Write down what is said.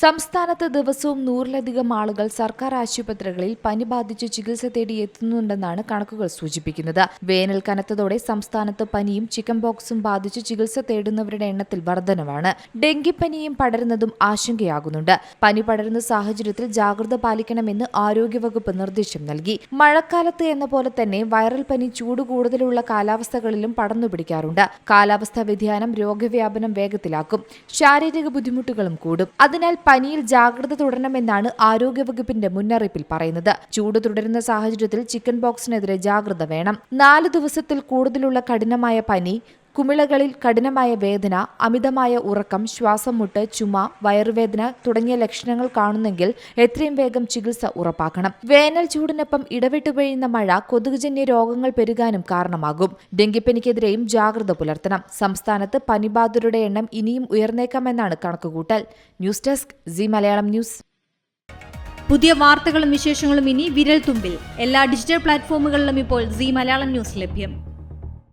സംസ്ഥാനത്ത് ദിവസവും നൂറിലധികം ആളുകൾ സർക്കാർ ആശുപത്രികളിൽ പനി ബാധിച്ച് ചികിത്സ തേടി എത്തുന്നുണ്ടെന്നാണ് കണക്കുകൾ സൂചിപ്പിക്കുന്നത്. വേനൽ കനത്തതോടെ സംസ്ഥാനത്ത് പനിയും ചിക്കൻ ബോക്സും ബാധിച്ച് ചികിത്സ തേടുന്നവരുടെ എണ്ണത്തിൽ വർധനവാണ്. ഡെങ്കിപ്പനിയും പടരുന്നതും ആശങ്കയാകുന്നുണ്ട്. പനി പടരുന്ന സാഹചര്യത്തിൽ ജാഗ്രത പാലിക്കണമെന്ന് ആരോഗ്യവകുപ്പ് നിർദ്ദേശം നൽകി. മഴക്കാലത്ത് എന്ന പോലെ തന്നെ വൈറൽ പനി ചൂട് കൂടുതലുള്ള കാലാവസ്ഥകളിലും പടർന്നു പിടിക്കാറുണ്ട് കാലാവസ്ഥാ വ്യതിയാനം രോഗവ്യാപനം വേഗത്തിലാക്കും. ശാരീരിക ബുദ്ധിമുട്ടുകളും കൂടും. അതിനാൽ പനിയിൽ ജാഗ്രത തുടരണമെന്നാണ് ആരോഗ്യവകുപ്പിന്റെ മുന്നറിയിപ്പിൽ പറയുന്നത്. ചൂട് തുടരുന്ന സാഹചര്യത്തിൽ ചിക്കൻ ബോക്സിനെതിരെ ജാഗ്രത വേണം. നാല് ദിവസത്തിൽ കൂടുതലുള്ള കഠിനമായ പനി കുമിളകളിൽ കഠിനമായ വേദന അമിതമായ ഉറക്കം ശ്വാസം മുട്ട് ചുമ വയറുവേദന തുടങ്ങിയ ലക്ഷണങ്ങൾ കാണുന്നെങ്കിൽ എത്രയും വേഗം ചികിത്സ ഉറപ്പാക്കണം. വേനൽ ചൂടിനൊപ്പം ഇടവിട്ട് പെയ്യുന്ന മഴ കൊതുകുജന്യ രോഗങ്ങൾ പെരുകാനും കാരണമാകും. ഡെങ്കിപ്പനിക്കെതിരെയും ജാഗ്രത പുലർത്തണം. സംസ്ഥാനത്ത് പനിബാധിതരുടെ എണ്ണം ഇനിയും ഉയർന്നേക്കാമെന്നാണ് കണക്കുകൂട്ടൽ. News desk Zee Malayalam news. പുതിയ വാർത്തകളും വിശേഷങ്ങളും ഇനി വിരൽ തുമ്പിൽ എല്ലാ ഡിജിറ്റൽ പ്ലാറ്റ്ഫോമുകളിലും ഇപ്പോൾ സി മലയാളം ന്യൂസ് ലഭ്യം.